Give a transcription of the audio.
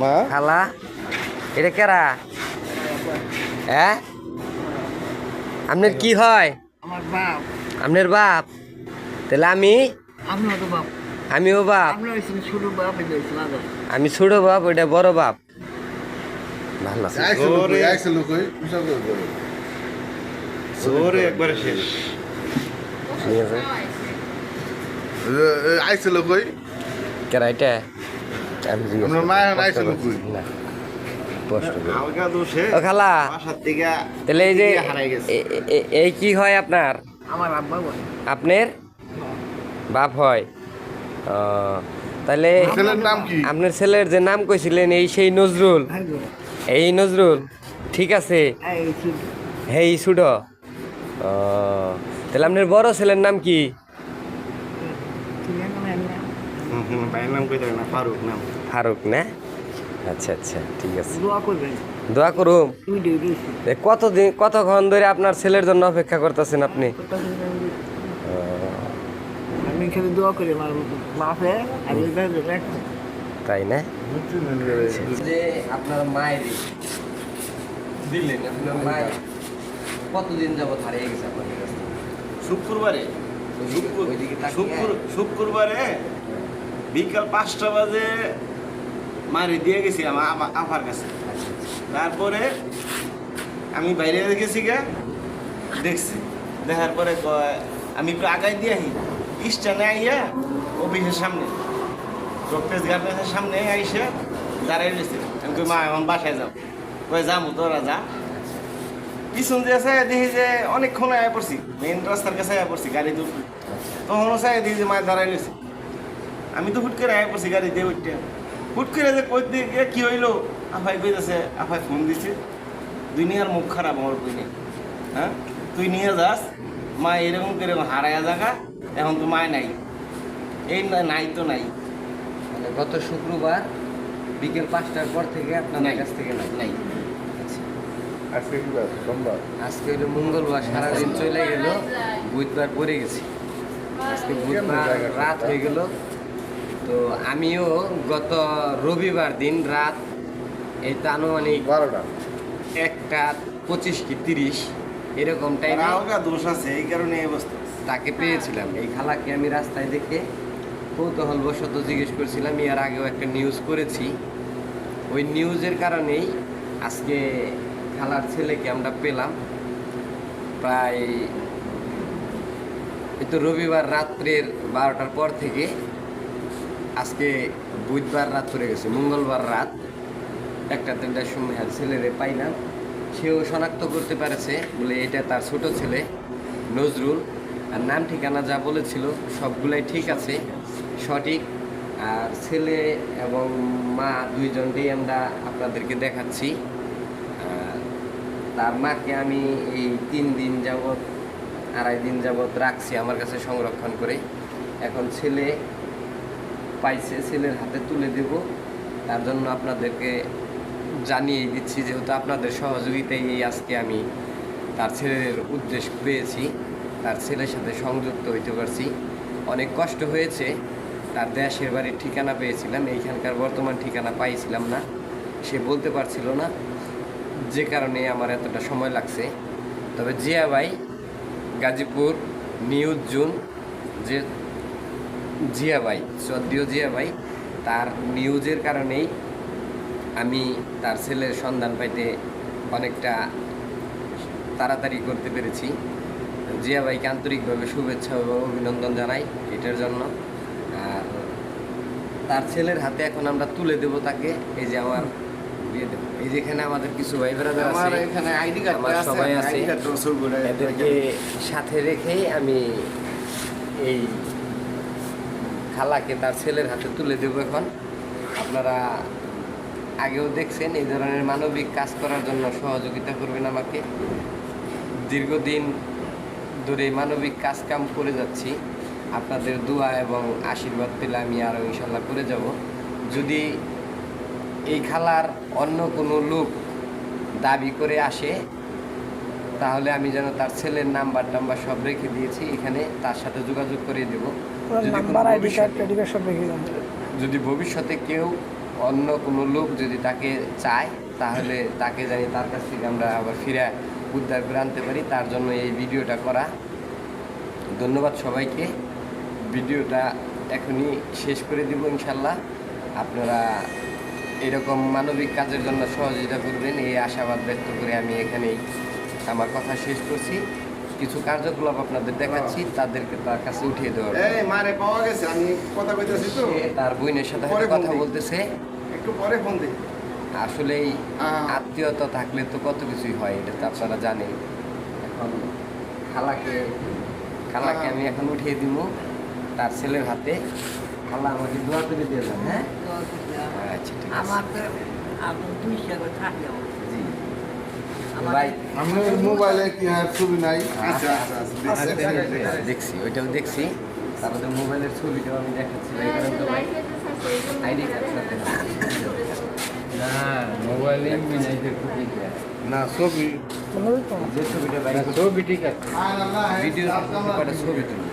মা? খালা এটা কেরা? হ্যাঁ আপনার কি হয়? আমার বাপ। আপনার বাপ? তাহলে আমি? আমি তো বাপ। আমিও বাপ। আমি ছোট বাপ ওইটা বড় বাপ। ভালো। আইসে লোক কেরা এটা? আমি খালা তাহলে এই যে হারাই গেছে। এ- এ- এই কি হয় আপনার? আমার আব্বা আপনার? বাপ হয়। তাহলে ছেলের আপনার ছেলের যে নাম কইছিলেন এই সেই নজরুল? হ্যাঁ এই নজরুল? ঠিক আছে। এই ছিল হেই সুড তাহলে আপনার বড় ছেলের নাম কি? ভাইয়ের নাম না ফারুক নাম। ফারুক না? আচ্ছা আচ্ছা ঠিক আছে। দোয়া করবেন। করুম। কতদিন কতক্ষণ ধরে আপনার ছেলের জন্য অপেক্ষা করতেছেন আপনি? আমি খালি দোয়া করি আমার বাপে আর তাই না? যে আপনার মায়ের দিলেন আপনার মায়ের কতদিন যাবত হারিয়ে গেছে শুক্রবারে। শুক্রবারে বিকাল পাঁচটা বাজে মারি দিয়ে গেছি আমার আমা- আফার কাছে। তারপরে আমি বাইরে গেছি গে, দেখছি। দেখার পরে আমি আগাই দিয়ে আহি। স্ট্যান্ডে আইয়া অফিসের সামনে রক্তেশ গার্মেন্টসের সামনে আইসে দাঁড়াই রয়েছে। আমি কই, মা, এখন বাসায় যাও। কয়ে যাব তোরা যা। পিছন দিয়ে আছে দেখি যে অনেকক্ষণ আয়া পড়ছি। মেইন রাস্তার কাছে আয়া পড়ছি, গাড়ি দুটো তখন চাই দেখি যে মায় দাঁড়াই রয়েছে। আমি তো হুট করে আয়া পড়ছি গাড়ি দিয়ে উঠতে হুট করে যে কই দিয়ে কি হইল? আফাই কইতেছে আফাই ফোন দিছে। দুনিয়ার মুখ খারাপ আমার কইনে হ্যাঁ? তুই নিয়ে যাস। মা এরকম করে হারায়া জায়গা এখন তো মায় নাই। এই না- নাই তো নাই। মানে গত শুক্রবার বিকেল পাঁচটার পর থেকে আপনার কাছ থেকে নাই। নাই। আচ্ছা। আজকে সোমবার? আজকে হলো মঙ্গলবার সারাদিন চলে গেল। বুধবার পড়ে গেছি। আজকে বুধবার রাত হয়ে গেল। তো আমিও গত রবিবার দিন রাত এই তো আনুমানিক বারোটা। একটা পঁচিশ কি তিরিশ এরকম টাইমে দোষ আছে এই কারণে এই অবস্থা। তাকে পেয়েছিলাম। এই খালাকে আমি রাস্তায় দেখে কৌতূহল বশত জিজ্ঞেস করছিলাম এর আগেও একটা নিউজ করেছি। ওই নিউজের কারণেই আজকে খালার ছেলেকে আমরা পেলাম। প্রায় এই তো রবিবার রাত্রের বারোটার পর থেকে আজকে বুধবার রাত পড়ে গেছে, মঙ্গলবার রাত একটা তিনটার সময় আর ছেলেরে পাইলাম সেও শনাক্ত করতে পেরেছে, বলে এটা তার ছোট ছেলে, নজরুল। আর নাম ঠিকানা যা বলেছিল, সবগুলাই ঠিক আছে, সঠিক। আর ছেলে এবং মা দুইজনকেই আমরা আপনাদেরকে দেখাচ্ছি। তার মাকে আমি এই তিন দিন যাবৎ, আড়াই দিন যাবৎ রাখছি আমার কাছে সংরক্ষণ করে। এখন ছেলে পাইছে, ছেলের হাতে তুলে দেব। তার জন্য আপনাদেরকে জানিয়ে দিচ্ছি যেহেতু আপনাদের সহযোগিতায় এই আজকে আমি তার ছেলের উদ্দেশ্য পেয়েছি, তার ছেলের সাথে সংযুক্ত হইতে পারছি। অনেক কষ্ট হয়েছে, তার দেশের বাড়ির ঠিকানা পেয়েছিলাম, এইখানকার বর্তমান ঠিকানা পাইছিলাম না, সে বলতে পারছিল না যে কারণে আমার এতটা সময় লাগছে। তবে জিয়া ভাই, গাজীপুর, নিউজ জুন, যে জিয়া ভাই সদ্য জিয়া ভাই তার নিউজের কারণেই আমি তার ছেলের সন্ধান পাইতে অনেকটা তাড়াতাড়ি করতে পেরেছি। জিয়া ভাইকে আন্তরিকভাবে শুভেচ্ছা এবং অভিনন্দন জানাই এটার জন্য। আর তার ছেলের হাতে এখন আমরা তুলে দেব তাকে এই যে আমার এই যেখানে আমাদের কিছু ভাই ব্রাদার আছে এখানে আইডি কার্ড আমার সবাই আছে। এদেরকে সাথে রেখেই আমি এই খালাকে তার ছেলের হাতে তুলে দেবো এখন। আপনারা আগেও দেখছেন, এই ধরনের মানবিক কাজ করার জন্য সহযোগিতা করবেন আমাকে। দীর্ঘদিন ধরে মানবিক কাজ কাম করে যাচ্ছি। আপনাদের দোয়া এবং আশীর্বাদ পেলে আমি আরও ইনশাল্লাহ করে যাব। যদি এই খালার অন্য কোনো লোক দাবি করে আসে, তাহলে আমি যেন তার ছেলের নাম্বার টাম্বার সব রেখে দিয়েছি। এখানে তার সাথে যোগাযোগ করে দেব। নাম্বার আইডি কার্ড ভবিষ্যতে- কার্ড সব রেখে যাব। যদি ভবিষ্যতে কেউ অন্য কোনো লোক যদি তাকে চায় তাহলে তাকে জানি তার কাছ থেকে আমরা আবার ফিরে উদ্ধার করে আনতে পারি। তার জন্য এই ভিডিওটা করা। ধন্যবাদ সবাইকে। ভিডিওটা এখনই শেষ করে দিব ইনশাল্লাহ। আপনারা এরকম মানবিক কাজের জন্য সহযোগিতা করবেন এই আশাবাদ ব্যক্ত করে আমি এখানেই আমার কথা শেষ করছি। কিছু কার্যকলাপ আপনাদের দেখাচ্ছি তাদেরকে তার কাছে উঠিয়ে দেওয়ার জন্য। এই মারে পাওয়া গেছে আমি কথা কইতেছি তো। তার বোনের সাথে পরে কথা বলতেছে। একটু পরে ফোন দিই। আসলেই আত্মীয়তা থাকলে তো কত কিছুই হয় এটা তো আপনারা জানেন। এখন খালাকে খালাকে আমি এখন উঠিয়ে দিব তার ছেলের হাতে। খালা আমাকে দোয়া করে দিয়ে যান হ্যাঁ? আচ্ছা ঠিক আছে। আমার তো দুই থাকলেও জি আমার- ভাই আমার মোবাইলে কি আর ছবি নাই? আচ্ছা আচ্ছা আচ্ছা দেখছি। ওইটাও দেখছি। তারপরে মোবাইলের ছবিটাও আমি দেখাচ্ছি আইডি না মোবাইলে না ছবি। যে ছবিটা ভাই ছবি ঠিক আছে। ভিডিও। ছবি তুলি